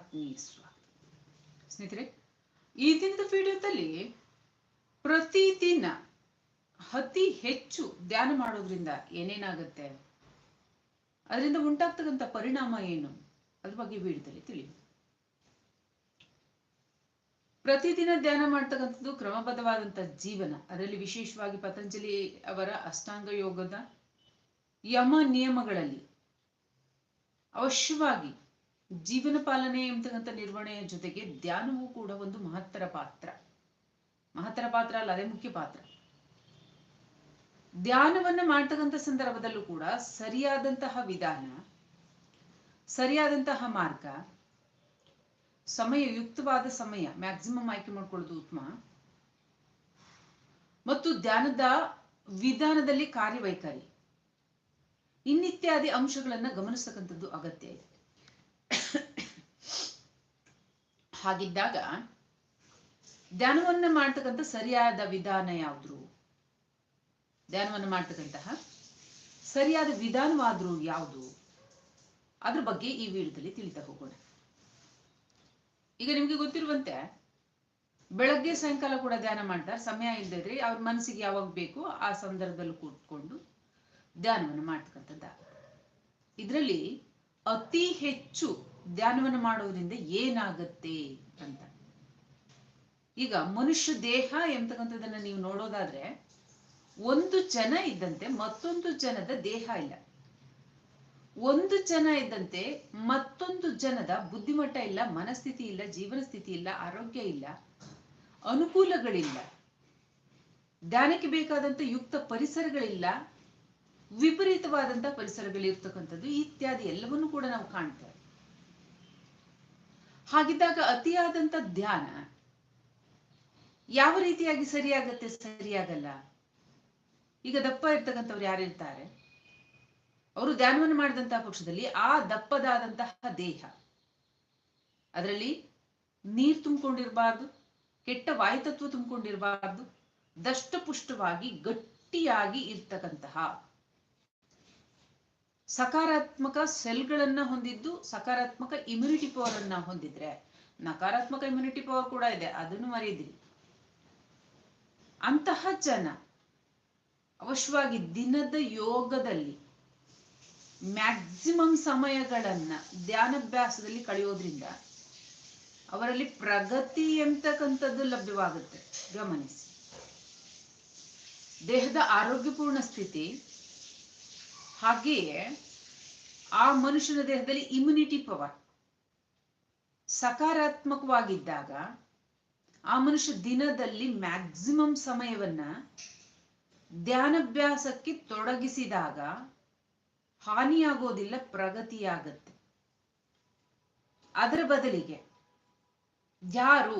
ಸ್ವಾಗತ ಸ್ನೇಹಿತರೆ, ಈ ದಿನದ ವಿಡಿಯೋದಲ್ಲಿ ಪ್ರತಿದಿನ ಅತಿ ಹೆಚ್ಚು ಧ್ಯಾನ ಮಾಡೋದ್ರಿಂದ ಏನೇನಾಗುತ್ತೆ? ಅದರಿಂದ ಉಂಟಾಗ್ತಕ್ಕಂಥ ಪರಿಣಾಮ ಏನು? ಅದ್ರ ಬಗ್ಗೆ ವಿಡಿಯೋದಲ್ಲಿ ತಿಳಿಯೋಣ. ಪ್ರತಿದಿನ ಧ್ಯಾನ ಮಾಡ್ತಕ್ಕಂಥದ್ದು ಕ್ರಮಬದ್ಧವಾದಂತ ಜೀವನ. ಅದರಲ್ಲಿ ವಿಶೇಷವಾಗಿ ಪತಂಜಲಿ ಅವರ ಅಷ್ಟಾಂಗ ಯೋಗದ ಯಮ ನಿಯಮಗಳಲ್ಲಿ ಅವಶ್ಯವಾಗಿ ಜೀವನ ಪಾಲನೆ ಎಂಬತಕ್ಕಂಥ ನಿರ್ವಹಣೆಯ ಜೊತೆಗೆ ಧ್ಯಾನವೂ ಕೂಡ ಒಂದು ಮಹತ್ತರ ಪಾತ್ರ. ಮಹತ್ತರ ಪಾತ್ರ ಅಲ್ಲ, ಅದೇ ಮುಖ್ಯ ಪಾತ್ರ. ಧ್ಯಾನವನ್ನ ಮಾಡ್ತಕ್ಕಂಥ ಸಂದರ್ಭದಲ್ಲೂ ಕೂಡ ಸರಿಯಾದಂತಹ ವಿಧಾನ, ಸರಿಯಾದಂತಹ ಮಾರ್ಗ, ಸಮಯ, ಯುಕ್ತವಾದ ಸಮಯ ಮ್ಯಾಕ್ಸಿಮಮ್ ಆಯ್ಕೆ ಮಾಡ್ಕೊಳ್ಳೋದು ಉತ್ತಮ. ಮತ್ತು ಧ್ಯಾನದ ವಿಧಾನದಲ್ಲಿ ಕಾರ್ಯವೈಖರಿ. ಇನ್ನಿತ್ಯಾದಿ ಅಂಶಗಳನ್ನ ಗಮನಿಸ್ತಕ್ಕಂಥದ್ದು ಅಗತ್ಯ ಇದೆ. ಹಾಗಿದ್ದಾಗ ಧ್ಯಾನವನ್ನು ಮಾಡ್ತಕ್ಕಂಥ ಸರಿಯಾದ ವಿಧಾನ ಯಾವುದ್ರು? ಧ್ಯಾನವನ್ನು ಮಾಡ್ತಕ್ಕಂತಹ ಸರಿಯಾದ ವಿಧಾನವಾದ್ರೂ ಯಾವುದು? ಅದ್ರ ಬಗ್ಗೆ ಈ ವಿಡಿಯೋದಲ್ಲಿ ತಿಳಿತಾ ಹೋಗೋಣ. ಈಗ ನಿಮ್ಗೆ ಗೊತ್ತಿರುವಂತೆ, ಬೆಳಗ್ಗೆ ಸಾಯಂಕಾಲ ಕೂಡ ಧ್ಯಾನ ಮಾಡ್ತಾರೆ. ಸಮಯ ಇಲ್ಲದಿದ್ರೆ ಅವ್ರ ಮನಸ್ಸಿಗೆ ಯಾವಾಗ ಬೇಕು ಆ ಸಂದರ್ಭದಲ್ಲಿ ಕೂತ್ಕೊಂಡು ಧ್ಯಾನವನ್ನು ಮಾಡ್ತಕ್ಕಂಥದ್ದ. ಇದರಲ್ಲಿ ಅತಿ ಹೆಚ್ಚು ಧ್ಯಾನವನ್ನು ಮಾಡುವುದರಿಂದ ಏನಾಗತ್ತೆ ಅಂತ. ಈಗ ಮನುಷ್ಯ ದೇಹ ಎಂತಕ್ಕಂಥದ್ದನ್ನ ನೀವು ನೋಡೋದಾದ್ರೆ, ಒಂದು ಜನ ಇದ್ದಂತೆ ಮತ್ತೊಂದು ಜನದ ದೇಹ ಇಲ್ಲ. ಒಂದು ಜನ ಇದ್ದಂತೆ ಮತ್ತೊಂದು ಜನದ ಬುದ್ಧಿಮಟ್ಟ ಇಲ್ಲ, ಮನಸ್ಥಿತಿ ಇಲ್ಲ ಜೀವನ ಸ್ಥಿತಿ ಇಲ್ಲ, ಆರೋಗ್ಯ ಇಲ್ಲ, ಅನುಕೂಲಗಳಿಲ್ಲ. ಧ್ಯಾನಕ್ಕೆ ಬೇಕಾದಂತ ಯುಕ್ತ ಪರಿಸರಗಳಿಲ್ಲ ವಿಪರೀತವಾದಂತ ಪರಿಸರಗಳಿರ್ತಕ್ಕಂಥದ್ದು ಇತ್ಯಾದಿ ಎಲ್ಲವನ್ನೂ ಕೂಡ ನಾವು ಕಾಣ್ತೇವೆ ಹಾಗಿದ್ದಾಗ ಅತಿಯಾದಂತ ಧ್ಯಾನ ಯಾವ ರೀತಿಯಾಗಿ ಸರಿಯಾಗತ್ತೆ, ಸರಿಯಾಗಲ್ಲ? ಈಗ ದಪ್ಪ ಇರ್ತಕ್ಕಂಥವ್ರು ಯಾರಿರ್ತಾರೆ ಅವರು ಧ್ಯಾನವನ್ನು ಮಾಡಿದಂತಹ ಪಕ್ಷದಲ್ಲಿ ಆ ದಪ್ಪದಾದಂತಹ ದೇಹ, ಅದರಲ್ಲಿ ನೀರ್ ತುಂಬಿಕೊಂಡಿರಬಾರ್ದು, ಕೆಟ್ಟ ವಾಯುತತ್ವ ತುಂಬಿಕೊಂಡಿರಬಾರ್ದು, ದಷ್ಟಪುಷ್ಟವಾಗಿ ಗಟ್ಟಿಯಾಗಿ ಇರ್ತಕ್ಕಂತಹ ಸಕಾರಾತ್ಮಕ ಸೆಲ್ಗಳನ್ನ ಹೊಂದಿದ್ದು ಸಕಾರಾತ್ಮಕ ಇಮ್ಯುನಿಟಿ ಪವರ್ ಅನ್ನ ಹೊಂದಿದ್ರೆ ನಕಾರಾತ್ಮಕ ಇಮ್ಯುನಿಟಿ ಪವರ್ ಕೂಡ ಇದೆ, ಅದನ್ನು ಮರೆಯದಿರಿ ಅಂತಹ ಜನ ಅವಶ್ಯವಾಗಿ ದಿನದ ಯೋಗದಲ್ಲಿ ಮ್ಯಾಕ್ಸಿಮಮ್ ಸಮಯಗಳನ್ನ ಧ್ಯಾನಭ್ಯಾಸದಲ್ಲಿ ಕಳೆಯೋದ್ರಿಂದ ಅವರಲ್ಲಿ ಪ್ರಗತಿ ಎಂತಕ್ಕಂಥದ್ದು ಲಭ್ಯವಾಗುತ್ತೆ, ಗಮನಿಸಿ. ದೇಹದ ಆರೋಗ್ಯಪೂರ್ಣ ಸ್ಥಿತಿ ಹಾಗೆಯೇ ಆ ಮನುಷ್ಯನ ದೇಹದಲ್ಲಿ ಇಮ್ಯುನಿಟಿ ಪವರ್ ಸಕಾರಾತ್ಮಕವಾಗಿದ್ದಾಗ ಆ ಮನುಷ್ಯ ದಿನದಲ್ಲಿ ಮ್ಯಾಕ್ಸಿಮಮ್ ಸಮಯವನ್ನ ಧ್ಯಾನಭ್ಯಾಸಕ್ಕೆ ತೊಡಗಿಸಿದಾಗ ಹಾನಿಯಾಗೋದಿಲ್ಲ, ಪ್ರಗತಿಯಾಗತ್ತೆ. ಅದರ ಬದಲಿಗೆ ಯಾರು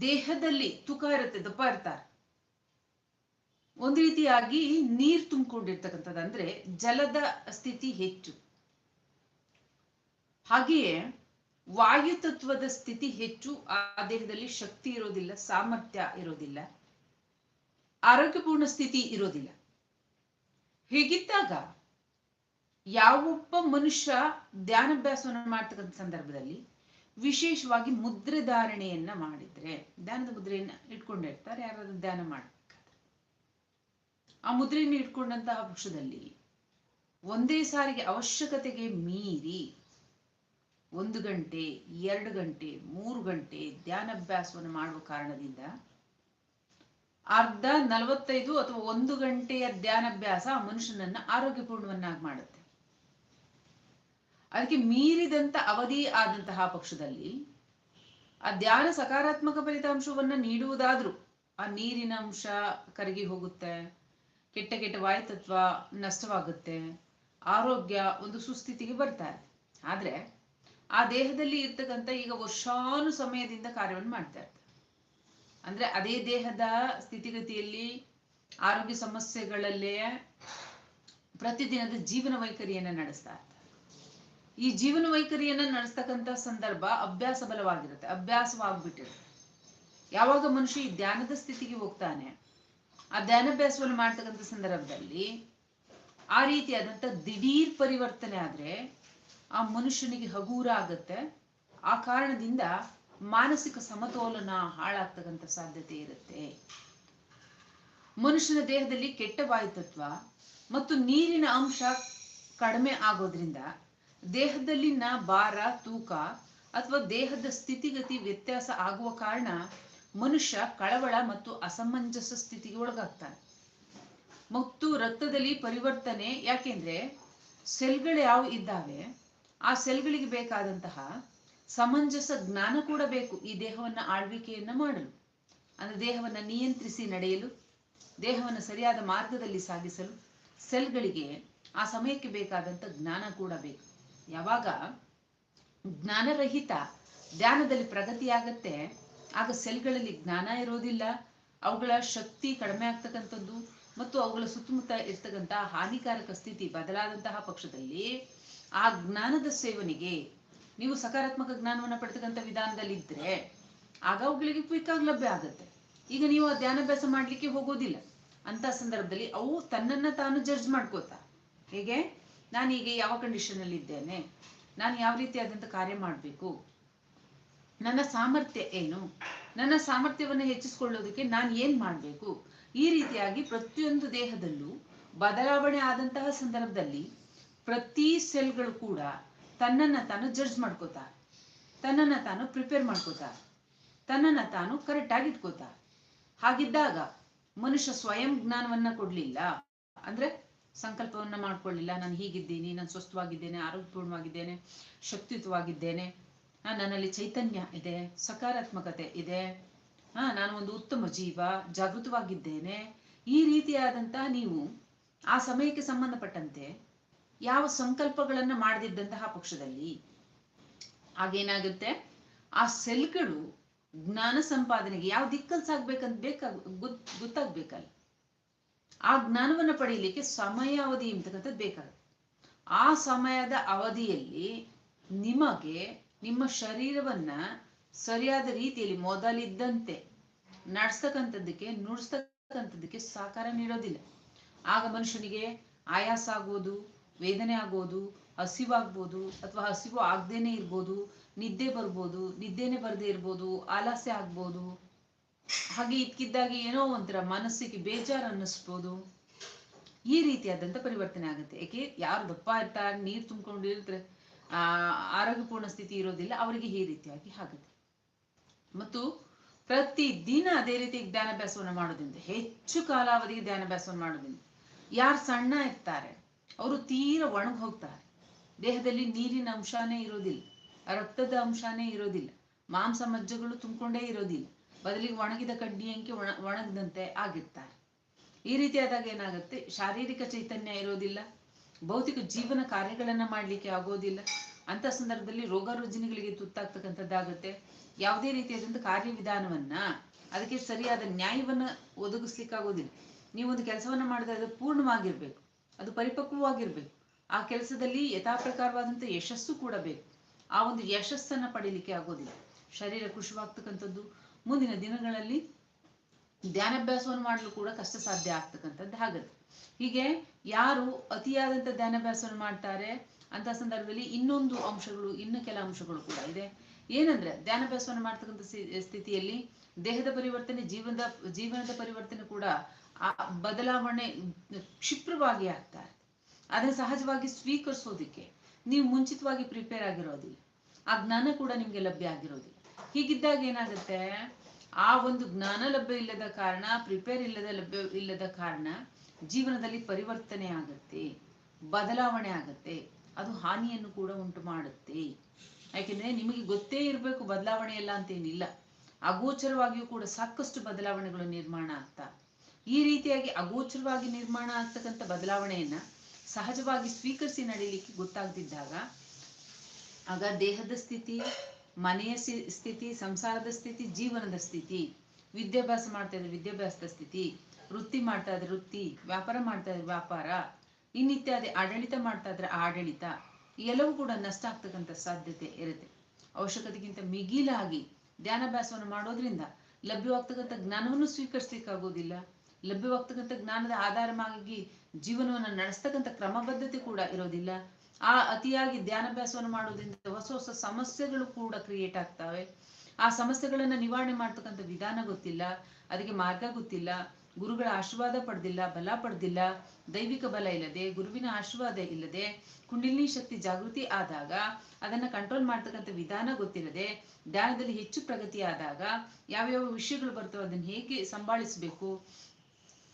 ದೇಹದಲ್ಲಿ ತುಕ ಇರುತ್ತೆ ದಪ್ಪ ಇರ್ತಾರೆ ಒಂದು ರೀತಿಯಾಗಿ ನೀರ್ ತುಂಬಿಕೊಂಡಿರ್ತಕ್ಕಂಥದ್ದು ಅಂದ್ರೆ ಜಲದ ಸ್ಥಿತಿ ಹೆಚ್ಚು. ಹಾಗೆಯೇ ವಾಯು ತತ್ವದ ಸ್ಥಿತಿ ಹೆಚ್ಚು, ಆ ದೇಹದಲ್ಲಿ ಶಕ್ತಿ ಇರೋದಿಲ್ಲ, ಸಾಮರ್ಥ್ಯ ಇರೋದಿಲ್ಲ, ಆರೋಗ್ಯಪೂರ್ಣ ಸ್ಥಿತಿ ಇರೋದಿಲ್ಲ. ಹೀಗಿದ್ದಾಗ ಯಾವೊಬ್ಬ ಮನುಷ್ಯ ಧ್ಯಾನಾಭ್ಯಾಸವನ್ನು ಮಾಡ್ತಕ್ಕಂಥ ಸಂದರ್ಭದಲ್ಲಿ ವಿಶೇಷವಾಗಿ ಮುದ್ರೆ ಧಾರಣೆಯನ್ನ ಮಾಡಿದ್ರೆ, ಧ್ಯಾನದ ಮುದ್ರೆಯನ್ನ ಇಟ್ಕೊಂಡಿರ್ತಾರೆ, ಯಾರಾದ್ರೂ ಧ್ಯಾನ ಮಾಡ್ಬೇಕಾದ್ರೆ ಆ ಮುದ್ರೆಯನ್ನು ಇಟ್ಕೊಂಡಂತಹ ಪಕ್ಷದಲ್ಲಿ ಒಂದೇ ಸಾರಿಗೆ ಅವಶ್ಯಕತೆಗೆ ಮೀರಿ ಒಂದು ಗಂಟೆ, ಎರಡು ಗಂಟೆ, ಮೂರು ಗಂಟೆ ಧ್ಯಾನಾಭ್ಯಾಸವನ್ನು ಮಾಡುವ ಕಾರಣದಿಂದ ಅರ್ಧ ನಲವತ್ತೈದು ಅಥವಾ ಒಂದು ಗಂಟೆಯ ಧ್ಯಾನಾಭ್ಯಾಸ ಆ ಮನುಷ್ಯನನ್ನ ಆರೋಗ್ಯಪೂರ್ಣವನ್ನಾಗಿ ಮಾಡುತ್ತೆ. ಅದಕ್ಕೆ ಮೀರಿದಂತ ಅವಧಿ ಆದಂತಹ ಪಕ್ಷದಲ್ಲಿ ಆ ಧ್ಯಾನ ಸಕಾರಾತ್ಮಕ ಫಲಿತಾಂಶವನ್ನ ನೀಡುವುದಾದ್ರೂ ಆ ನೀರಿನ ಅಂಶ ಕರಗಿ ಹೋಗುತ್ತೆ ಕೆಟ್ಟ ಕೆಟ್ಟ ವಾಯುತತ್ವ ನಷ್ಟವಾಗುತ್ತೆ. ಆರೋಗ್ಯ ಒಂದು ಸುಸ್ಥಿತಿಗೆ ಬರ್ತಾರೆ ಆದ್ರೆ ಆ ದೇಹದಲ್ಲಿ ಇರ್ತಕ್ಕಂಥ ಈಗ ವರ್ಷಾನು ಸಮಯದಿಂದ ಕಾರ್ಯವನ್ನು ಮಾಡ್ತಾ ಇರ್ತಾರೆ. ಅಂದ್ರೆ ಅದೇ ದೇಹದ ಸ್ಥಿತಿಗತಿಯಲ್ಲಿ ಆರೋಗ್ಯ ಸಮಸ್ಯೆಗಳಲ್ಲೇ ಪ್ರತಿದಿನದ ಜೀವನ ವೈಖರಿಯನ್ನ ನಡೆಸ್ತಾ ಈ ಜೀವನ ವೈಖರಿಯನ್ನ ನಡೆಸ್ತಕ್ಕಂಥ ಸಂದರ್ಭ ಅಭ್ಯಾಸ ಬಲವಾಗಿರುತ್ತೆ. ಅಭ್ಯಾಸವಾಗ್ಬಿಟ್ಟಿರುತ್ತೆ. ಯಾವಾಗ ಮನುಷ್ಯ ಈ ಧ್ಯಾನದ ಸ್ಥಿತಿಗೆ ಹೋಗ್ತಾನೆ ಆ ಧ್ಯಾನಾಭ್ಯಾಸವನ್ನು ಮಾಡ್ತಕ್ಕಂಥ ಸಂದರ್ಭದಲ್ಲಿ ಆ ರೀತಿಯಾದಂಥ ದಿಢೀರ್ ಪರಿವರ್ತನೆ ಆದ್ರೆ ಆ ಮನುಷ್ಯನಿಗೆ ಹಗೂರ ಆಗತ್ತೆ ಆ ಕಾರಣದಿಂದ ಮಾನಸಿಕ ಸಮತೋಲನ ಹಾಳಾಗ್ತಕ್ಕಂಥ ಸಾಧ್ಯತೆ ಇರುತ್ತೆ. ಮನುಷ್ಯನ ದೇಹದಲ್ಲಿ ಕೆಟ್ಟ ವಾಯುತತ್ವ ಮತ್ತು ನೀರಿನ ಅಂಶ ಕಡಿಮೆ ಆಗೋದ್ರಿಂದ ದೇಹದಲ್ಲಿನ ಭಾರ, ತೂಕ ಅಥವಾ ದೇಹದ ಸ್ಥಿತಿಗತಿ ವ್ಯತ್ಯಾಸ ಆಗುವ ಕಾರಣ ಮನುಷ್ಯ ಕಳವಳ ಮತ್ತು ಅಸಮಂಜಸ ಸ್ಥಿತಿಗೆ ಒಳಗಾಗ್ತಾನೆ. ಮತ್ತು ರಕ್ತದಲ್ಲಿ ಪರಿವರ್ತನೆ ಯಾಕೆಂದ್ರೆ ಸೆಲ್ಗಳು ಯಾವ ಇದ್ದಾವೆ, ಆ ಸೆಲ್ಗಳಿಗೆ ಬೇಕಾದಂತಹ ಸಮಂಜಸ ಜ್ಞಾನ ಕೂಡ ಬೇಕು ಈ ದೇಹವನ್ನ ಆಳ್ವಿಕೆಯನ್ನ ಮಾಡಲು. ಅಂದ್ರೆ ದೇಹವನ್ನ ನಿಯಂತ್ರಿಸಿ ನಡೆಯಲು, ದೇಹವನ್ನು ಸರಿಯಾದ ಮಾರ್ಗದಲ್ಲಿ ಸಾಗಿಸಲು ಸೆಲ್ಗಳಿಗೆ ಆ ಸಮಯಕ್ಕೆ ಬೇಕಾದಂತ ಜ್ಞಾನ ಕೂಡ ಬೇಕು. ಯಾವಾಗ? ಜ್ಞಾನರಹಿತ ಧ್ಯಾನದಲ್ಲಿ ಪ್ರಗತಿಯಾಗತ್ತೆ ಆಗ ಸೆಲ್ಗಳಲ್ಲಿ ಜ್ಞಾನ ಇರೋದಿಲ್ಲ. ಅವುಗಳ ಶಕ್ತಿ ಕಡಿಮೆ ಆಗ್ತಕ್ಕಂಥದ್ದು ಮತ್ತು ಅವುಗಳ ಸುತ್ತಮುತ್ತ ಇರ್ತಕ್ಕಂತಹ ಹಾನಿಕಾರಕ ಸ್ಥಿತಿ ಬದಲಾದಂತಹ ಪಕ್ಷದಲ್ಲಿ ಆ ಜ್ಞಾನದ ಸೇವನೆಗೆ ನೀವು ಸಕಾರಾತ್ಮಕ ಜ್ಞಾನವನ್ನು ಪಡ್ತಕ್ಕಂಥ ವಿಧಾನದಲ್ಲಿ ಇದ್ರೆ ಆಗ ಅವುಗಳಿಗೆ ಕ್ವಿಕ್ ಆಗಿ ಲಭ್ಯ ಆಗುತ್ತೆ. ಈಗ ನೀವು ಧ್ಯಾನಾಭ್ಯಾಸ ಮಾಡ್ಲಿಕ್ಕೆ ಹೋಗೋದಿಲ್ಲ. ಅಂತ ಸಂದರ್ಭದಲ್ಲಿ ಅವು ತನ್ನನ್ನ ತಾನು ಜಡ್ಜ್ ಮಾಡ್ಕೋತಾ. ಹೇಗೆ? ನಾನು ಈಗ ಯಾವ ಕಂಡೀಷನ್ ಅಲ್ಲಿ ಇದ್ದೇನೆ ನಾನು ಯಾವ ರೀತಿಯಾದಂಥ ಕಾರ್ಯ ಮಾಡಬೇಕು? ನನ್ನ ಸಾಮರ್ಥ್ಯ ಏನು? ನನ್ನ ಸಾಮರ್ಥ್ಯವನ್ನು ಹೆಚ್ಚಿಸಿಕೊಳ್ಳೋದಕ್ಕೆ ನಾನು ಏನ್ ಮಾಡಬೇಕು? ಈ ರೀತಿಯಾಗಿ ಪ್ರತಿಯೊಂದು ದೇಹದಲ್ಲೂ ಬದಲಾವಣೆ ಆದಂತಹ ಸಂದರ್ಭದಲ್ಲಿ ಪ್ರತಿ ಸೆಲ್ಗಳು ಕೂಡ ತನ್ನನ್ನ ತಾನು ಜಡ್ಜ್ ಮಾಡ್ಕೋತಾ, ತನ್ನನ್ನ ತಾನು ಪ್ರಿಪೇರ್ ಮಾಡ್ಕೋತಾ, ತನ್ನನ್ನ ತಾನು ಕರೆಕ್ಟ್ ಆಗಿ ಇಟ್ಕೋತಾ. ಹಾಗಿದ್ದಾಗ ಮನುಷ್ಯ ಸ್ವಯಂ ಜ್ಞಾನವನ್ನ ಕೊಡ್ಲಿಲ್ಲ ಅಂದ್ರೆ ಸಂಕಲ್ಪವನ್ನ ಮಾಡ್ಕೊಳ್ಳಿಲ್ಲ, ನಾನು ಹೀಗಿದ್ದೀನಿ, ನಾನು ಸ್ವಸ್ಥವಾಗಿದ್ದೇನೆ, ಆರೋಗ್ಯಪೂರ್ಣವಾಗಿದ್ದೇನೆ, ಶಕ್ತಿಯುತವಾಗಿದ್ದೇನೆ ನನ್ನಲ್ಲಿ ಚೈತನ್ಯ ಇದೆ, ಸಕಾರಾತ್ಮಕತೆ ಇದೆ ಹಾ ನಾನು ಒಂದು ಉತ್ತಮ ಜೀವ, ಜಾಗೃತವಾಗಿದ್ದೇನೆ. ಈ ರೀತಿಯಾದಂತಹ ನೀವು ಆ ಸಮಯಕ್ಕೆ ಸಂಬಂಧಪಟ್ಟಂತೆ ಯಾವ ಸಂಕಲ್ಪಗಳನ್ನ ಮಾಡದಿದ್ದಂತಹ ಪಕ್ಷದಲ್ಲಿ ಆಗೇನಾಗುತ್ತೆ ಆ ಸೆಲ್ಗಳು ಜ್ಞಾನ ಸಂಪಾದನೆಗೆ ಯಾವ ದಿಕ್ಕಲ್ಲಿ ಸಾಗ್ಬೇಕಂತ ಬೇಕಾಗ ಗೊತ್, ಗೊತ್ತಾಗ್ಬೇಕಲ್ಲ. ಆ ಜ್ಞಾನವನ್ನ ಪಡೀಲಿಕ್ಕೆ ಸಮಯಾವಧಿ ಅಂತಕ್ಕಂಥದ್ದು ಬೇಕಾಗುತ್ತೆ. ಆ ಸಮಯದ ಅವಧಿಯಲ್ಲಿ ನಿಮಗೆ ನಿಮ್ಮ ಶರೀರವನ್ನ ಸರಿಯಾದ ರೀತಿಯಲ್ಲಿ ಮೊದಲಿದ್ದಂತೆ ನಡೆಸ್ತಕ್ಕಂಥದ್ದಕ್ಕೆ, ನುಡಿಸ್ತಕ್ಕಂಥದ್ದಕ್ಕೆ ಸಹಕಾರ ನೀಡೋದಿಲ್ಲ. ಆಗ ಮನುಷ್ಯನಿಗೆ ಆಯಾಸ ಆಗೋದು ವೇದನೆ ಆಗೋದು ಹಸಿವಾಗ್ಬೋದು ಅಥವಾ ಹಸಿವು ಆಗದೇನೆ ಇರ್ಬೋದು, ನಿದ್ದೆ ಬರ್ಬೋದು, ನಿದ್ದೆನೆ ಬರದೇ ಇರ್ಬೋದು, ಆಲಸ್ಯ ಆಗ್ಬೋದು. ಹಾಗೆ ಇದ್ಕಿದ್ದಾಗ ಏನೋ ಒಂಥರ ಮನಸ್ಸಿಗೆ ಬೇಜಾರು ಅನ್ನಿಸ್ಬೋದು. ಈ ರೀತಿಯಾದಂತ ಪರಿವರ್ತನೆ ಆಗುತ್ತೆ. ಯಾಕೆ ಯಾರು ದಪ್ಪ ಇರ್ತಾರೆ, ನೀರು ತುಂಬಿಕೊಂಡಿರ್ತಾರೆ ಆರೋಗ್ಯಪೂರ್ಣ ಸ್ಥಿತಿ ಇರೋದಿಲ್ಲ, ಅವರಿಗೆ ಈ ರೀತಿಯಾಗಿ ಆಗುತ್ತೆ. ಮತ್ತು ಪ್ರತಿ ದಿನ ಅದೇ ರೀತಿ ಧ್ಯಾನಾಭ್ಯಾಸವನ್ನು ಮಾಡೋದ್ರಿಂದ, ಹೆಚ್ಚು ಕಾಲಾವಧಿಗೆ ಧ್ಯಾನಾಭ್ಯಾಸವನ್ನು ಮಾಡೋದ್ರಿಂದ, ಯಾರು ಸಣ್ಣ ಇರ್ತಾರೆ, ಅವರು ತೀರ ಒಣಗಿ ಹೋಗ್ತಾರೆ. ದೇಹದಲ್ಲಿ ನೀರಿನ ಅಂಶನೇ ಇರೋದಿಲ್ಲ, ರಕ್ತದ ಅಂಶನೇ ಇರೋದಿಲ್ಲ, ಮಾಂಸ ಮಜ್ಜಗಳು ತುಂಬಿಕೊಂಡೇ ಇರೋದಿಲ್ಲ, ಬದಲಿಗೆ ಒಣಗಿದ ಕಡ್ಡಿಯಂಕೆ ಒಣ, ಒಣಗದಂತೆ ಆಗಿರ್ತಾರೆ. ಈ ರೀತಿಯಾದಾಗ ಏನಾಗುತ್ತೆ, ಶಾರೀರಿಕ ಚೈತನ್ಯ ಇರೋದಿಲ್ಲ ಭೌತಿಕ ಜೀವನ ಕಾರ್ಯಗಳನ್ನ ಮಾಡ್ಲಿಕ್ಕೆ ಆಗೋದಿಲ್ಲ. ಅಂತ ಸಂದರ್ಭದಲ್ಲಿ ರೋಗ ರುಜಿನಗಳಿಗೆ ತುತ್ತಾಗ್ತಕ್ಕಂಥದ್ದಾಗುತ್ತೆ. ಯಾವುದೇ ರೀತಿಯಾದಂಥ ಕಾರ್ಯವಿಧಾನವನ್ನ ಅದಕ್ಕೆ ಸರಿಯಾದ ನ್ಯಾಯವನ್ನ ಒದಗಿಸ್ಲಿಕ್ಕಾಗೋದಿಲ್ಲ ನೀವು ಒಂದು ಕೆಲಸವನ್ನ ಮಾಡಿದ್ರೆ ಅದು ಪೂರ್ಣವಾಗಿರ್ಬೇಕು. ಅದು ಪರಿಪಕ್ವವಾಗಿರ್ಬೇಕು. ಆ ಕೆಲಸದಲ್ಲಿ ಯಥಾಪ್ರಕಾರವಾದಂಥ ಯಶಸ್ಸು ಕೂಡ ಬೇಕು. ಆ ಒಂದು ಯಶಸ್ಸನ್ನ ಪಡೀಲಿಕ್ಕೆ ಆಗೋದಿಲ್ಲ. ಶರೀರ ಖುಷಿವಾಗ್ತಕ್ಕಂಥದ್ದು. ಮುಂದಿನ ದಿನಗಳಲ್ಲಿ ಧ್ಯಾನಾಭ್ಯಾಸವನ್ನು ಮಾಡಲು ಕೂಡ ಕಷ್ಟ ಸಾಧ್ಯ ಆಗ್ತಕ್ಕಂಥದ್ದು ಆಗುತ್ತೆ ಹೀಗೆ ಯಾರು ಅತಿಯಾದಂಥ ಧ್ಯಾನಾಭ್ಯಾಸವನ್ನು ಮಾಡ್ತಾರೆ ಅಂತ ಸಂದರ್ಭದಲ್ಲಿ ಇನ್ನೊಂದು ಅಂಶಗಳು, ಇನ್ನು ಕೆಲ ಅಂಶಗಳು ಕೂಡ ಇದೆ. ಏನಂದ್ರೆ ಧ್ಯಾನಾಭ್ಯಾಸವನ್ನು ಮಾಡ್ತಕ್ಕಂಥ ಸ್ಥಿ- ಸ್ಥಿತಿಯಲ್ಲಿ ದೇಹದ ಪರಿವರ್ತನೆ, ಜೀವನದ ಜೀವನದ ಪರಿವರ್ತನೆ ಕೂಡ ಆ ಬದಲಾವಣೆ ಕ್ಷಿಪ್ರವಾಗಿ ಆಗ್ತಾ ಇದೆ. ಅದನ್ನ ಸಹಜವಾಗಿ ಸ್ವೀಕರಿಸೋದಿಕ್ಕೆ ನೀವು ಮುಂಚಿತವಾಗಿ ಪ್ರಿಪೇರ್ ಆಗಿರೋದಿಲ್ಲ. ಆ ಜ್ಞಾನ ಕೂಡ ನಿಮ್ಗೆ ಲಭ್ಯ ಆಗಿರೋದಿಲ್ಲ. ಹೀಗಿದ್ದಾಗ ಏನಾಗುತ್ತೆ? ಆ ಒಂದು ಜ್ಞಾನ ಲಭ್ಯ ಇಲ್ಲದ ಕಾರಣ ಪ್ರಿಪೇರ್ ಇಲ್ಲದ ಲಭ್ಯ ಇಲ್ಲದ ಕಾರಣ ಜೀವನದಲ್ಲಿ ಪರಿವರ್ತನೆ ಆಗುತ್ತೆ, ಬದಲಾವಣೆ ಆಗುತ್ತೆ, ಅದು ಹಾನಿಯನ್ನು ಕೂಡ ಉಂಟು ಮಾಡುತ್ತೆ. ಯಾಕೆಂದ್ರೆ ನಿಮಗೆ ಗೊತ್ತೇ ಇರಬೇಕು ಬದಲಾವಣೆ ಎಲ್ಲ ಅಂತೇನಿಲ್ಲ. ಅಗೋಚರವಾಗಿಯೂ ಕೂಡ ಸಾಕಷ್ಟು ಬದಲಾವಣೆಗಳು ನಿರ್ಮಾಣ ಆಗ್ತಾ. ಈ ರೀತಿಯಾಗಿ ಅಗೋಚರವಾಗಿ ನಿರ್ಮಾಣ ಆಗ್ತಕ್ಕಂಥ ಬದಲಾವಣೆಯನ್ನ ಸಹಜವಾಗಿ ಸ್ವೀಕರಿಸಿ ನಡೀಲಿಕ್ಕೆ ಗೊತ್ತಾಗ್ತಿದ್ದಾಗ ಆಗ ದೇಹದ ಸ್ಥಿತಿ, ಮನೆಯ ಸ್ಥಿ- ಸ್ಥಿತಿ, ಸಂಸಾರದ ಸ್ಥಿತಿ, ಜೀವನದ ಸ್ಥಿತಿ, ವಿದ್ಯಾಭ್ಯಾಸ ಮಾಡ್ತಾ ಇದ್ದ ವಿದ್ಯಾಭ್ಯಾಸದ ಸ್ಥಿತಿ ವೃತ್ತಿ ಮಾಡ್ತಾ ಇದ್ರೆ ವೃತ್ತಿ, ವ್ಯಾಪಾರ ಮಾಡ್ತಾ ಇದ್ರೆ ವ್ಯಾಪಾರ ಇನ್ನಿತ್ಯಾದಿ ಆಡಳಿತ ಮಾಡ್ತಾ ಇದ್ರೆ ಆಡಳಿತ ಎಲ್ಲವೂ ಕೂಡ ನಷ್ಟ ಆಗ್ತಕ್ಕಂಥ ಸಾಧ್ಯತೆ ಇರುತ್ತೆ. ಅವಶ್ಯಕತೆಗಿಂತ ಮಿಗಿಲಾಗಿ ಧ್ಯಾನಾಭ್ಯಾಸವನ್ನು ಮಾಡೋದ್ರಿಂದ ಲಭ್ಯವಾಗ್ತಕ್ಕಂಥ ಜ್ಞಾನವನ್ನು ಸ್ವೀಕರಿಸ್ಲಿಕ್ಕಾಗೋದಿಲ್ಲ. ಲಭ್ಯವಾಗ್ತಕ್ಕಂಥ ಜ್ಞಾನದ ಆಧಾರವಾಗಿ ಜೀವನವನ್ನು ನಡೆಸ್ತಕ್ಕಂಥ ಕ್ರಮಬದ್ಧತೆ ಕೂಡ ಇರೋದಿಲ್ಲ. ಆ ಅತಿಯಾಗಿ ಧ್ಯಾನಾಭ್ಯಾಸವನ್ನು ಮಾಡೋದ್ರಿಂದ ಹೊಸ ಹೊಸ ಸಮಸ್ಯೆಗಳು ಕೂಡ ಕ್ರಿಯೇಟ್ ಆಗ್ತವೆ. ಆ ಸಮಸ್ಯೆಗಳನ್ನ ನಿವಾರಣೆ ಮಾಡ್ತಕ್ಕಂಥ ವಿಧಾನ ಗೊತ್ತಿಲ್ಲ, ಅದಕ್ಕೆ ಮಾರ್ಗ ಗೊತ್ತಿಲ್ಲ. ಗುರುಗಳ ಆಶೀರ್ವಾದ ಪಡೆದಿಲ್ಲ, ಬಲ ಪಡೆದಿಲ್ಲ, ದೈವಿಕ ಬಲ ಇಲ್ಲದೆ, ಗುರುವಿನ ಆಶೀರ್ವಾದ ಇಲ್ಲದೆ, ಕುಂಡಲಿನಿ ಶಕ್ತಿ ಜಾಗೃತಿ ಆದಾಗ, ಅದನ್ನ ಕಂಟ್ರೋಲ್ ಮಾಡ್ತಕ್ಕಂಥ ವಿಧಾನ ಗೊತ್ತಿರದೆ ಧ್ಯಾನದಲ್ಲಿ ಹೆಚ್ಚು ಪ್ರಗತಿ ಆದಾಗ, ಯಾವ್ಯಾವ ವಿಷಯಗಳು ಬರ್ತವೆ ಅದನ್ನ ಹೇಗೆ ಸಂಭಾಳಿಸಬೇಕು,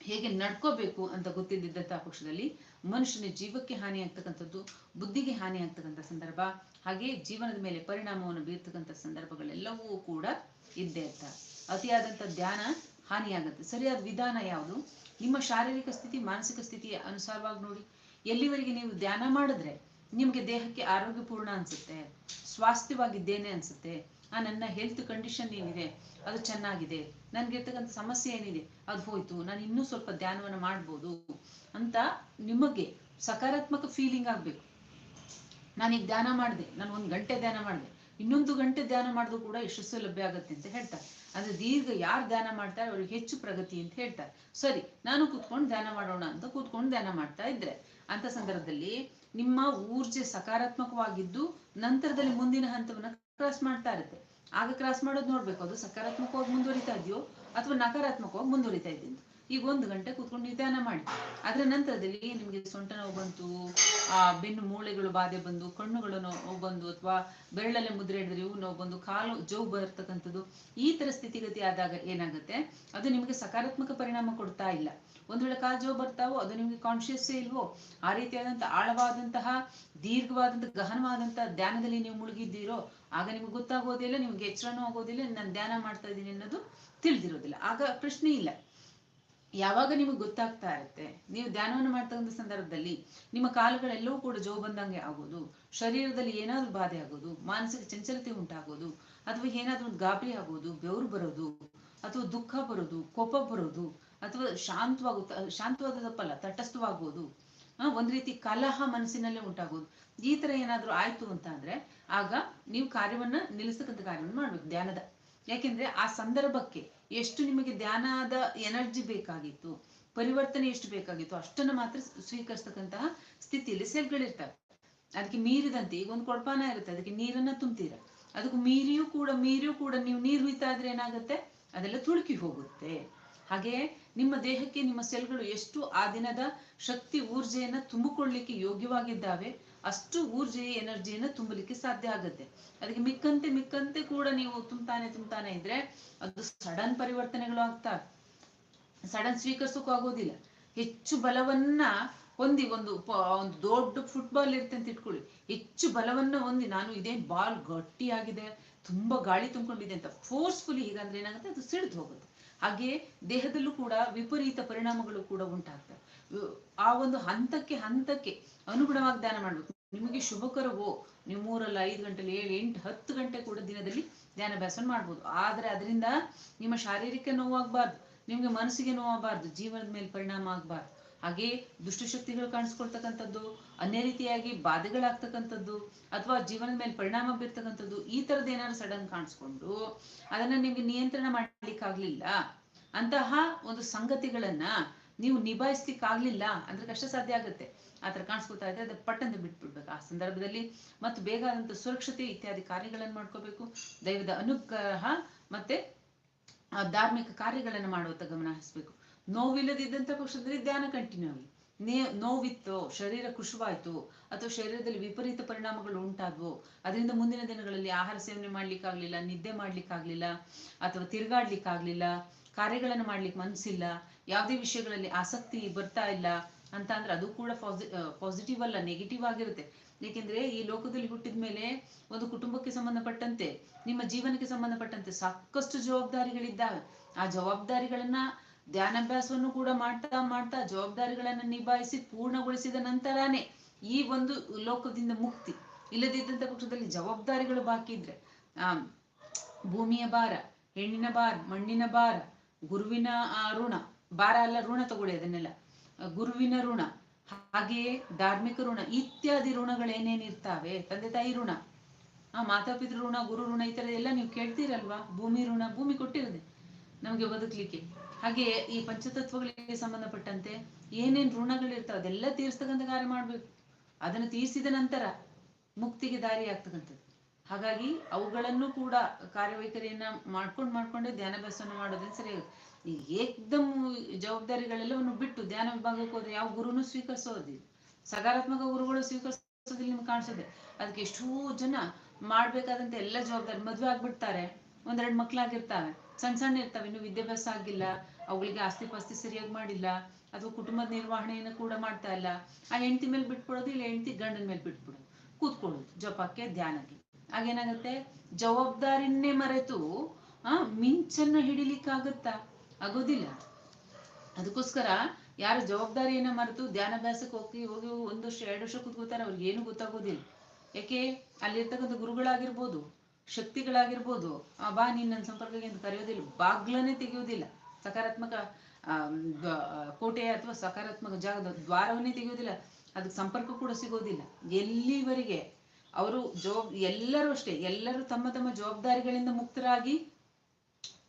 ಹೇಗೆ ನಡ್ಕೋಬೇಕು ಅಂತ ಗೊತ್ತಿದ್ದಂತಹ ಪಕ್ಷದಲ್ಲಿ ಮನುಷ್ಯನ ಜೀವಕ್ಕೆ ಹಾನಿ ಆಗ್ತಕ್ಕಂಥದ್ದು, ಬುದ್ಧಿಗೆ ಹಾನಿ ಆಗ್ತಕ್ಕಂಥ ಸಂದರ್ಭ, ಹಾಗೆ ಜೀವನದ ಮೇಲೆ ಪರಿಣಾಮವನ್ನು ಬೀರ್ತಕ್ಕಂಥ ಸಂದರ್ಭಗಳೆಲ್ಲವೂ ಕೂಡ ಇದ್ದೇ ಅಂತ ಅತಿಯಾದಂಥ ಧ್ಯಾನ ಹಾನಿಯಾಗುತ್ತೆ. ಸರಿಯಾದ ವಿಧಾನ ಯಾವುದು? ನಿಮ್ಮ ಶಾರೀರಿಕ ಸ್ಥಿತಿ, ಮಾನಸಿಕ ಸ್ಥಿತಿ ಅನುಸಾರವಾಗಿ ನೋಡಿ. ಎಲ್ಲಿವರೆಗೆ ನೀವು ಧ್ಯಾನ ಮಾಡಿದ್ರೆ ನಿಮ್ಗೆ ದೇಹಕ್ಕೆ ಆರೋಗ್ಯಪೂರ್ಣ ಅನ್ಸುತ್ತೆ, ಸ್ವಾಸ್ಥ್ಯವಾಗಿದ್ದೇನೆ ಅನ್ಸುತ್ತೆ. ಆ ನನ್ನ ಹೆಲ್ತ್ ಕಂಡೀಷನ್ ಏನಿದೆ? ಅದು ಚೆನ್ನಾಗಿದೆ. ನನ್ಗಿರ್ತಕ್ಕಂಥ ಸಮಸ್ಯೆ ಏನಿದೆ? ಅದು ಹೋಯ್ತು. ನಾನು ಇನ್ನೂ ಸ್ವಲ್ಪ ಧ್ಯಾನವನ್ನ ಮಾಡ್ಬೋದು ಅಂತ ನಿಮಗೆ ಸಕಾರಾತ್ಮಕ ಫೀಲಿಂಗ್ ಆಗ್ಬೇಕು. ನಾನೀಗ ಧ್ಯಾನ ಮಾಡಿದೆ. ನಾನು ಒಂದು ಗಂಟೆ ಧ್ಯಾನ ಮಾಡಿದೆ. ಇನ್ನೊಂದು ಗಂಟೆ ಧ್ಯಾನ ಮಾಡಿದ್ರು ಕೂಡ ಯಶಸ್ಸು ಲಭ್ಯ ಆಗುತ್ತೆ ಅಂತ ಹೇಳ್ತಾರೆ. ಅಂದ್ರೆ ದೀರ್ಘ ಯಾರು ಧ್ಯಾನ ಮಾಡ್ತಾರೆ ಅವ್ರಿಗೆ ಹೆಚ್ಚು ಪ್ರಗತಿ ಅಂತ ಹೇಳ್ತಾರೆ. ಸರಿ, ನಾನು ಕೂತ್ಕೊಂಡು ಧ್ಯಾನ ಮಾಡೋಣ ಅಂತ ಕೂತ್ಕೊಂಡು ಧ್ಯಾನ ಮಾಡ್ತಾ ಇದ್ರೆ, ಅಂತ ಸಂದರ್ಭದಲ್ಲಿ ನಿಮ್ಮ ಊರ್ಜೆ ಸಕಾರಾತ್ಮಕವಾಗಿದ್ದು ನಂತರದಲ್ಲಿ ಮುಂದಿನ ಹಂತವನ್ನ ಕ್ರಾಸ್ ಮಾಡ್ತಾ ಇರುತ್ತೆ. ಆಗ ಕ್ರಾಸ್ ಮಾಡೋದು ನೋಡ್ಬೇಕು, ಅದು ಸಕಾರಾತ್ಮಕವಾಗಿ ಮುಂದುವರಿತಾ ಇದೆಯೋ ಅಥವಾ ನಕಾರಾತ್ಮಕವಾಗಿ ಮುಂದುವರಿತಾ ಇದೆಯೋ ಈಗ ಒಂದು ಗಂಟೆ ಕೂತ್ಕೊಂಡು ನಿಧಾನ ಮಾಡಿ. ಅದರ ನಂತರದಲ್ಲಿ ನಿಮಗೆ ಸೊಂಟ ನೋವು ಬಂತು, ಆ ಬೆನ್ನು ಮೂಳೆಗಳು ಬಾಧೆ ಬಂದು, ಕಣ್ಣುಗಳು ನೋವು ಬಂದು, ಅಥವಾ ಬೆರಳಲ್ಲೇ ಮುದ್ರೆ ಹಿಡಿದ್ರೆ ಇವು ನೋವು ಬಂದು, ಕಾಲು ಜೋವು ಬರ್ತಕ್ಕಂಥದ್ದು, ಈ ತರ ಸ್ಥಿತಿಗತಿ ಆದಾಗ ಏನಾಗುತ್ತೆ? ಅದು ನಿಮಗೆ ಸಕಾರಾತ್ಮಕ ಪರಿಣಾಮ ಕೊಡ್ತಾ ಇಲ್ಲ. ಒಂದ್ ವೇಳೆ ಕಾಲು ಜೋವು ಬರ್ತಾವೋ, ಅದು ನಿಮ್ಗೆ ಕಾನ್ಶಿಯಸ್ಸೇ ಇಲ್ವೋ, ಆ ರೀತಿಯಾದಂತಹ ಆಳವಾದಂತಹ ದೀರ್ಘವಾದಂತಹ ಗಹನವಾದಂತಹ ಧ್ಯಾನದಲ್ಲಿ ನೀವು ಮುಳುಗಿದ್ದೀರೋ, ಆಗ ನಿಮ್ಗೆ ಗೊತ್ತಾಗೋದಿಲ್ಲ ನಿಮ್ಗೆ ಎಚ್ಚರನೂ ಆಗೋದಿಲ್ಲ, ನಾನು ಧ್ಯಾನ ಮಾಡ್ತಾ ಇದ್ದೀನಿ ಅನ್ನೋದು ತಿಳಿದಿರೋದಿಲ್ಲ. ಆಗ ಪ್ರಶ್ನೆ ಇಲ್ಲ. ಯಾವಾಗ ನಿಮಗೆ ಗೊತ್ತಾಗ್ತಾ ಇರುತ್ತೆ? ನೀವು ಧ್ಯಾನವನ್ನು ಮಾಡ್ತಕ್ಕಂಥ ಸಂದರ್ಭದಲ್ಲಿ ನಿಮ್ಮ ಕಾಲುಗಳೆಲ್ಲವೂ ಕೂಡ ಜೋ ಬಂದಂಗೆ ಆಗೋದು, ಶರೀರದಲ್ಲಿ ಏನಾದ್ರೂ ಬಾಧೆ ಆಗೋದು, ಮಾನಸಿಕ ಚಂಚಲತೆ ಉಂಟಾಗೋದು, ಅಥವಾ ಏನಾದ್ರೂ ಒಂದು ಗಾಬರಿ ಆಗೋದು, ಬೆವರು ಬರೋದು, ಅಥವಾ ದುಃಖ ಬರೋದು, ಕೋಪ ಬರೋದು, ಅಥವಾ ಶಾಂತವಾಗೋ ಶಾಂತವಾದ ತಪ್ಪಲ್ಲ ತಟಸ್ಥವಾಗೋದು ಒಂದ್ ರೀತಿ ಕಲಹ ಮನಸ್ಸಿನಲ್ಲೇ ಉಂಟಾಗೋದು, ಈ ತರ ಏನಾದ್ರೂ ಆಯ್ತು ಅಂತ ಅಂದ್ರೆ ಆಗ ನೀವು ಕಾರ್ಯವನ್ನ ನಿಲ್ಲಿಸ್ತಕ್ಕಂಥ ಕಾರ್ಯವನ್ನು ಮಾಡ್ಬೇಕು, ಧ್ಯಾನದ. ಯಾಕೆಂದ್ರೆ ಆ ಸಂದರ್ಭಕ್ಕೆ ಎಷ್ಟು ನಿಮಗೆ ಧ್ಯಾನದ ಎನರ್ಜಿ ಬೇಕಾಗಿತ್ತು, ಪರಿವರ್ತನೆ ಎಷ್ಟು ಬೇಕಾಗಿತ್ತು, ಅಷ್ಟನ್ನು ಮಾತ್ರ ಸ್ವೀಕರಿಸ್ತಕ್ಕಂತಹ ಸ್ಥಿತಿಯಲ್ಲಿ ಸೆಲ್ಗಳಿರ್ತವೆ ಅದಕ್ಕೆ ಮೀರಿದಂತೆ, ಈಗ ಒಂದು ಕೊಡಪಾನ ಇರುತ್ತೆ, ಅದಕ್ಕೆ ನೀರನ್ನ ತುಂಬ್ತೀರ. ಅದಕ್ಕೂ ಮೀರಿಯೂ ಕೂಡ ಮೀರಿಯೂ ಕೂಡ ನೀವು ನೀರು ಹುಯ್ತಾ ಇದ್ರೆ ಏನಾಗುತ್ತೆ? ಅದೆಲ್ಲ ತುಳುಕಿ ಹೋಗುತ್ತೆ. ಹಾಗೆ ನಿಮ್ಮ ದೇಹಕ್ಕೆ ನಿಮ್ಮ ಸೆಲ್ಗಳು ಎಷ್ಟು ಆ ದಿನದ ಶಕ್ತಿ, ಊರ್ಜೆಯನ್ನ ತುಂಬಿಕೊಳ್ಳಿಕ್ಕೆ ಯೋಗ್ಯವಾಗಿದ್ದಾವೆ ಅಷ್ಟು ಊರ್ಜೆ ಎನರ್ಜಿಯನ್ನು ತುಂಬಲಿಕ್ಕೆ ಸಾಧ್ಯ ಆಗುತ್ತೆ. ಅದಕ್ಕೆ ಮಿಕ್ಕಂತೆ ಮಿಕ್ಕಂತೆ ಕೂಡ ನೀವು ತುಂಬ್ತಾನೆ ತುಂಬ್ತಾನೆ ಇದ್ರೆ ಅದು ಸಡನ್ ಪರಿವರ್ತನೆಗಳು ಆಗ್ತಾ ಸಡನ್ ಸ್ವೀಕರಿಸೋಕ್ಕೂ ಆಗೋದಿಲ್ಲ. ಹೆಚ್ಚು ಬಲವನ್ನ ಹೊಂದಿ ಒಂದು ಒಂದು ದೊಡ್ಡ ಫುಟ್ಬಾಲ್ ಇರುತ್ತೆ ಅಂತ ಇಟ್ಕೊಳ್ಳಿ. ಹೆಚ್ಚು ಬಲವನ್ನ ಹೊಂದಿ ನಾನು ಇದೇ ಬಾಲ್ ಗಟ್ಟಿಯಾಗಿದೆ ತುಂಬಾ ಗಾಳಿ ತುಂಬಿಕೊಂಡಿದೆ ಅಂತ ಫೋರ್ಸ್ಫುಲಿ ಹೀಗಂದ್ರೆ ಏನಾಗುತ್ತೆ? ಅದು ಸಿಡಿದು ಹೋಗುತ್ತೆ. ಹಾಗೆ ದೇಹದಲ್ಲೂ ಕೂಡ ವಿಪರೀತ ಪರಿಣಾಮಗಳು ಕೂಡ ಉಂಟಾಗ್ತವೆ. ಆ ಒಂದು ಹಂತಕ್ಕೆ ಹಂತಕ್ಕೆ ಅನುಗುಣವಾಗಿ ಧ್ಯಾನ ಮಾಡ್ಬೇಕು. ನಿಮಗೆ ಶುಭಕರವೋ ನೀವು ಮೂರಲ್ಲ ಐದು ಗಂಟೆಲಿ ಏಳು, ಎಂಟು, ಹತ್ತು ಗಂಟೆ ಕೂಡ ದಿನದಲ್ಲಿ ಧ್ಯಾನಾಭ್ಯಾಸ ಮಾಡ್ಬೋದು. ಆದ್ರೆ ಅದರಿಂದ ನಿಮ್ಮ ಶಾರೀರಿಕ ನೋವಾಗಬಾರ್ದು, ನಿಮ್ಗೆ ಮನಸ್ಸಿಗೆ ನೋವಾಗಬಾರ್ದು, ಜೀವನದ ಮೇಲೆ ಪರಿಣಾಮ ಆಗಬಾರ್ದು. ಹಾಗೆ ದುಷ್ಟಶಕ್ತಿಗಳು ಕಾಣಿಸ್ಕೊಳ್ತಕ್ಕಂಥದ್ದು, ಅನ್ಯ ರೀತಿಯಾಗಿ ಬಾಧೆಗಳಾಗ್ತಕ್ಕಂಥದ್ದು, ಅಥವಾ ಜೀವನದ ಮೇಲೆ ಪರಿಣಾಮ ಬೀರ್ತಕ್ಕಂಥದ್ದು, ಈ ತರದ್ ಏನಾದ್ರು ಸಡನ್ ಕಾಣಿಸ್ಕೊಂಡು ಅದನ್ನ ನಿಮ್ಗೆ ನಿಯಂತ್ರಣ ಮಾಡ್ಲಿಕ್ಕಾಗ್ಲಿಲ್ಲ, ಅಂತಹ ಒಂದು ಸಂಗತಿಗಳನ್ನ ನೀವು ನಿಭಾಯಿಸ್ಲಿಕ್ಕಾಗ್ಲಿಲ್ಲ ಅಂದ್ರೆ ಕಷ್ಟ ಸಾಧ್ಯ ಆಗುತ್ತೆ. ಆತರ ಕಾಣಿಸ್ಕೊತಾ ಇದ್ರೆ ಅದು ಪಟ್ಟಂತ ಬಿಟ್ಬಿಡ್ಬೇಕು. ಆ ಸಂದರ್ಭದಲ್ಲಿ ಮತ್ತು ಬೇಕಾದಂತ ಸುರಕ್ಷತೆ ಇತ್ಯಾದಿ ಕಾರ್ಯಗಳನ್ನು ಮಾಡ್ಕೋಬೇಕು. ದೈವದ ಅನುಗ್ರಹ ಮತ್ತೆ ಆ ಧಾರ್ಮಿಕ ಕಾರ್ಯಗಳನ್ನು ಮಾಡುವಂತ ಗಮನ ಹರಿಸ್ಬೇಕು. ನೋವಿಲ್ಲದಿದ್ದಂತ ಪಕ್ಷದಲ್ಲಿ ಧ್ಯಾನ ಕಂಟಿನ್ಯೂ ಆಗಲಿ ನೇ, ನೋವಿತ್ತು, ಶರೀರ ಕುಶವಾಯ್ತು, ಅಥವಾ ಶರೀರದಲ್ಲಿ ವಿಪರೀತ ಪರಿಣಾಮಗಳು ಉಂಟಾದ್ವು, ಅದರಿಂದ ಮುಂದಿನ ದಿನಗಳಲ್ಲಿ ಆಹಾರ ಸೇವನೆ ಮಾಡ್ಲಿಕ್ಕಾಗ್ಲಿಲ್ಲ, ನಿದ್ದೆ ಮಾಡ್ಲಿಕ್ಕಾಗ್ಲಿಲ್ಲ, ಅಥವಾ ತಿರುಗಾಡ್ಲಿಕ್ಕಾಗ್ಲಿಲ್ಲ, ಕಾರ್ಯಗಳನ್ನು ಮಾಡ್ಲಿಕ್ಕೆ ಮನಸ್ಸಿಲ್ಲ ಯಾವುದೇ ವಿಷಯಗಳಲ್ಲಿ ಆಸಕ್ತಿ ಬರ್ತಾ ಇಲ್ಲ ಅಂತ ಅಂದ್ರೆ ಅದು ಕೂಡ ಪಾಸಿಟಿವ್ ಅಲ್ಲ ನೆಗೆಟಿವ್ ಆಗಿರುತ್ತೆ. ಏಕೆಂದ್ರೆ ಈ ಲೋಕದಲ್ಲಿ ಹುಟ್ಟಿದ ಮೇಲೆ ಒಂದು ಕುಟುಂಬಕ್ಕೆ ಸಂಬಂಧಪಟ್ಟಂತೆ, ನಿಮ್ಮ ಜೀವನಕ್ಕೆ ಸಂಬಂಧಪಟ್ಟಂತೆ ಸಾಕಷ್ಟು ಜವಾಬ್ದಾರಿಗಳಿದ್ದಾವೆ. ಆ ಜವಾಬ್ದಾರಿಗಳನ್ನ ಧ್ಯಾನಾಭ್ಯಾಸವನ್ನು ಕೂಡ ಮಾಡ್ತಾ ಮಾಡ್ತಾ ಜವಾಬ್ದಾರಿಗಳನ್ನ ನಿಭಾಯಿಸಿ ಪೂರ್ಣಗೊಳಿಸಿದ ನಂತರನೇ ಈ ಒಂದು ಲೋಕದಿಂದ ಮುಕ್ತಿ. ಇಲ್ಲದಿದ್ದಂತ ಪಕ್ಷದಲ್ಲಿ ಜವಾಬ್ದಾರಿಗಳು ಬಾಕಿ ಇದ್ರೆ, ಆ, ಭೂಮಿಯ ಭಾರ, ಹೆಣ್ಣಿನ ಭಾರ, ಮಣ್ಣಿನ ಭಾರ, ಗುರುವಿನ ಋಣ, ಭಾರ ಅಲ್ಲ, ಋಣ ತಗೊಳ್ಳಿ ಅದನ್ನೆಲ್ಲ. ಗುರುವಿನ ಋಣ, ಹಾಗೆಯೇ ಧಾರ್ಮಿಕ ಋಣ, ಇತ್ಯಾದಿ ಋಣಗಳೇನೇನಿರ್ತಾವೆ ತಂದೆ ತಾಯಿ ಋಣ, ಆ, ಮಾತಾಪಿತೃ ಋಣ, ಗುರು ಋಣ ಈ ತರ ಎಲ್ಲ ನೀವು ಕೇಳ್ತೀರಲ್ವಾ? ಭೂಮಿ ಋಣ, ಭೂಮಿ ಕೊಟ್ಟಿರದೆ ನಮಗೆ ಬದುಕಲಿಕ್ಕೆ. ಹಾಗೆ ಈ ಪಂಚತತ್ವಗಳಿಗೆ ಸಂಬಂಧಪಟ್ಟಂತೆ ಏನೇನ್ ಋಣಗಳಿರ್ತಾವ ಅದೆಲ್ಲ ತೀರ್ಸ್ತಕ್ಕಂಥ ಕಾರ್ಯ ಮಾಡ್ಬೇಕು. ಅದನ್ನು ತೀರಿಸಿದ ನಂತರ ಮುಕ್ತಿಗೆ ದಾರಿ ಆಗ್ತಕ್ಕಂಥದ್ದು ಹಾಗಾಗಿ ಅವುಗಳನ್ನು ಕೂಡ ಕಾರ್ಯವೈಖರಿಯನ್ನ ಮಾಡ್ಕೊಂಡು ಮಾಡ್ಕೊಂಡೆ ಧ್ಯಾನಾಭ್ಯಾಸವನ್ನು ಮಾಡೋದನ್ನ ಸರಿ ಈ ಏಕ್ದಮ್ ಜವಾಬ್ದಾರಿಗಳೆಲ್ಲವನ್ನು ಬಿಟ್ಟು ಧ್ಯಾನ ವಿಭಾಗಕ್ಕೆ ಹೋದ್ರೆ ಯಾವ ಗುರುನು ಸ್ವೀಕರಿಸೋದಿಲ್ಲ. ಸಕಾರಾತ್ಮಕ ಗುರುಗಳು ಸ್ವೀಕರಿಸೋದಿಲ್ಲ ನಿಮ್ಗೆ ಕಾಣಿಸುತ್ತೆ ಅದಕ್ಕೆ ಎಷ್ಟೋ ಜನ ಮಾಡ್ಬೇಕಾದಂತ ಎಲ್ಲ ಜವಾಬ್ದಾರಿ ಮದ್ವೆ ಆಗ್ಬಿಡ್ತಾರೆ. ಒಂದೆರಡು ಮಕ್ಳಾಗಿರ್ತಾವೆ ಸಣ್ಣ ಸಣ್ಣ ಇರ್ತವೆ, ಇನ್ನು ವಿದ್ಯಾಭ್ಯಾಸ ಆಗಿಲ್ಲ ಅವುಗಳಿಗೆ ಆಸ್ತಿ ಪಾಸ್ತಿ ಸರಿಯಾಗಿ ಮಾಡಿಲ್ಲ ಅಥವಾ ಕುಟುಂಬದ ನಿರ್ವಹಣೆಯನ್ನು ಕೂಡ ಮಾಡ್ತಾ ಇಲ್ಲ. ಆ ಹೆಂಡತಿ ಮೇಲೆ ಬಿಟ್ಬಿಡೋದು ಇಲ್ಲ ಹೆಂಡತಿ ಗಂಡನ ಮೇಲೆ ಬಿಟ್ಬಿಡೋದು? ಕೂತ್ಕೊಳ್ಳೋದು, ಜಪಕ್ಕೆ, ಧ್ಯಾನಕ್ಕೆ. ಆಗೇನಾಗುತ್ತೆ ಜವಾಬ್ದಾರಿನೇ ಮರೆತು, ಆ, ಮಿಂಚನ್ನ ಹಿಡಿಲಿಕ್ಕಾಗತ್ತಾ? ಆಗೋದಿಲ್ಲ. ಅದಕ್ಕೋಸ್ಕರ ಯಾರು ಜವಾಬ್ದಾರಿಯನ್ನ ಮರೆತು ಧ್ಯಾನಾಭ್ಯಾಸಕ್ಕೆ ಹೋಗಿ ಹೋಗಿ ಒಂದು ವರ್ಷ, ಎರಡು ವರ್ಷ ಕೂತ್ಕೋತಾರೆ ಅವ್ರಿಗೆ ಏನು ಗೊತ್ತಾಗೋದಿಲ್ಲ. ಯಾಕೆ? ಅಲ್ಲಿರ್ತಕ್ಕಂಥ ಗುರುಗಳಾಗಿರ್ಬೋದು. ಶಕ್ತಿಗಳಾಗಿರ್ಬೋದು. ಆ, ಬಾ, ನೀನ್ ನನ್ನ ಸಂಪರ್ಕಕ್ಕೆ ಅಂತ ಕರೆಯೋದಿಲ್ಲ. ಬಾಗ್ಲನ್ನೇ ತೆಗೆಯೋದಿಲ್ಲ. ಸಕಾರಾತ್ಮಕ ಕೋಟೆ ಅಥವಾ ಸಕಾರಾತ್ಮಕ ಜಾಗದ ದ್ವಾರವನ್ನೇ ತೆಗೆಯೋದಿಲ್ಲ. ಅದಕ್ಕೆ ಸಂಪರ್ಕ ಕೂಡ ಸಿಗೋದಿಲ್ಲ. ಎಲ್ಲಿವರೆಗೆ? ಅವರು ಜವಾಬ್, ಎಲ್ಲರೂ ಅಷ್ಟೇ. ಎಲ್ಲರೂ ತಮ್ಮ ತಮ್ಮ ಜವಾಬ್ದಾರಿಗಳಿಂದ ಮುಕ್ತರಾಗಿ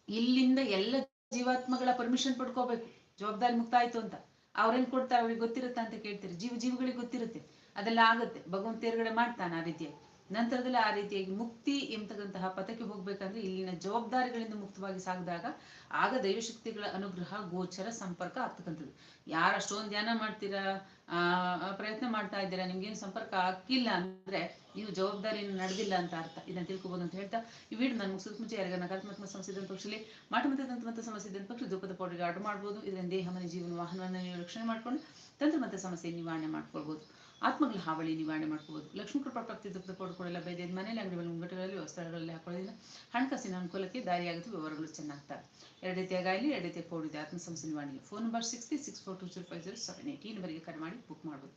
ಇಲ್ಲಿಂದ ಎಲ್ಲ ಜೀವಾತ್ಮಗಳ ಪರ್ಮಿಷನ್ ಪಡ್ಕೋಬೇಕು. ಜವಾಬ್ದಾರಿ ಮುಕ್ತ ಆಯ್ತು ಅಂತ. ಅವ್ರೇನ್ ಕೊಡ್ತಾರೆ, ಅವ್ರಿಗೆ ಗೊತ್ತಿರುತ್ತಾ ಅಂತ ಕೇಳ್ತಾರೆ. ಜೀವ ಜೀವಿಗಳಿಗೆ ಗೊತ್ತಿರುತ್ತೆ. ಅದೆಲ್ಲ ಆಗುತ್ತೆ. ಭಗವಂತ ತೇರ್ಗಡೆ ಮಾಡ್ತಾನೆ ಆ ರೀತಿಯಾಗಿ. ನಂತರದಲ್ಲಿ ಆ ರೀತಿಯಾಗಿ ಮುಕ್ತಿ ಎಂಬತಕ್ಕಂತಹ ಪಥಕ್ಕೆ ಹೋಗ್ಬೇಕಂದ್ರೆ ಇಲ್ಲಿನ ಜವಾಬ್ದಾರಿಗಳಿಂದ ಮುಕ್ತವಾಗಿ ಸಾಗಿದಾಗ ಆಗ ದೈವಶಕ್ತಿಗಳ ಅನುಗ್ರಹ, ಗೋಚರ, ಸಂಪರ್ಕ ಆಗ್ತಕ್ಕಂಥದ್ದು. ಯಾರು ಅಷ್ಟೊಂದು ಧ್ಯಾನ ಮಾಡ್ತೀರಾ ಪ್ರಯತ್ನ ಮಾಡ್ತಾ ಇದ್ದೀರಾ, ನಿಮ್ಗೇನು ಸಂಪರ್ಕ ಆಗಿಲ್ಲ ಅಂದ್ರೆ ನೀವು ಜವಾಬ್ದಾರಿಯನ್ನು ನಡೆದಿಲ್ಲ ಅಂತ ಅರ್ಥ. ಇದನ್ನ ತಿಳ್ಕೊಬೋದು ಅಂತ ಹೇಳ್ತಾ ಈ ವಿಡಿಯೋ ನಾನು ಮುಗಿಸೋದ್ ಮುಂಚೆ ಯಾರಿಗ ನಕಾರಾತ್ಮಕ ಸಮಸ್ಯೆ ಪಕ್ಷದಲ್ಲಿ ಮಾಟ ಮತ್ತೆ ತಂತ್ರ ಸಮಸ್ಯೆ ಇದ್ದಂತ ಪಕ್ಷ ಧೂಪದ ಪೌಡರ್ಗೆ ಆರ್ಡರ್ ಮಾಡ್ಬೋದು. ಇದರಿಂದ ದೇಹ, ಮನೆ, ಜೀವನ, ವಾಹನವನ್ನು ನೀವು ರಕ್ಷಣೆ ಮಾಡ್ಕೊಂಡು ತಂತ್ರ ಸಮಸ್ಯೆ ನಿವಾರಣೆ ಮಾಡ್ಕೊಳ್ಬೋದು. ಆತ್ಮಗಳ ಹಾವಳಿ ನಿವಾರಣೆ ಮಾಡ್ಕೋಬಹುದು ಲಕ್ಷ್ಮೀ ಕೃಪಾ ಪ್ರಾಪ್ತಿ ದುಃಖದ ಪಡ್ಕೊಳ್ಳಲ್ಲ ಬೈದ ಮನೇಲಿ ಅಂಗಡಿಗಳ ಮುಂಗಟ್ಟುಗಳಲ್ಲಿ ವಸ್ತ್ರಗಳಲ್ಲಿ ಹಾಕೊಳ್ಳೋದ್ರಿಂದ ಹಣಕಾಸಿನ ಅನುಕೂಲಕ್ಕೆ ದಾರಿಯಾಗುತ್ತೆ, ವ್ಯವಹಾರಗಳು ಚೆನ್ನಾಗ್ತಾರೆ ಎರಡು ರೀತಿಯಾಗಿ ಗಾಯಲಿ, ಎರಡು ರೀತಿಯ ಕೋಡ್ ಇದೆ ಆತ್ಮ ನಿವಾರಣೆಗೆ phone number six three six four two zero five zero seven eight ಈ ನಂಬರಿಗೆ ಕರೆ ಮಾಡಿ ಬುಕ್ ಮಾಡ್ಬೋದು.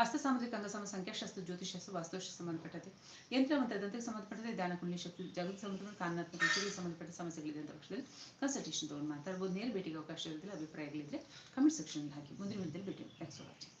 ಹಸ್ತ ಅಂಗಸಮ ಸಂಖ್ಯಾಶಾಸ್ತ್ರ ಜ್ಯೋತಿಷಾಸ್ತ್ರ ವಾಸ್ತುಶಾಸ್ತ್ರ ಸಂಬಂಧಪಟ್ಟಂತೆ ಯಂತ್ರ ಮತ್ತು ದಂತಕ್ಕೆ ಸಂಬಂಧಪಟ್ಟಂತೆ ಧ್ಯಾನ, ಕುಂಡಲಿ, ಶಕ್ತಿ ಜಗತ್ ಸಂಬಂಧ ಕಾನೂನಾತ್ಮಕ ವಿಷಯಗಳಿಗೆ ಸಂಬಂಧಪಟ್ಟ ಸಮಸ್ಯೆಗಳಿದೆ ಅಂತ ಪಕ್ಷದಲ್ಲಿ ಕನ್ಸಲ್ಟೇಷನ್ ತಗೊಂಡು ಮಾತಾಡ್ಬೋದು. ನೇರ ಭೇಟಿಗೆ ಅವಕಾಶ ಇರೋದಿಲ್ಲ, ಅಭಿಪ್ರಾಯಗಳಿದ್ರೆ ಕಮೆಂಟ್ ಸೆಕ್ಷನ್ ಹಾಕಿ. ಮುಂದಿನ ಭೇಟಿ ಥ್ಯಾಂಕ್ಸ್ ಫಾರ್ ವಾಚಿಂಗ್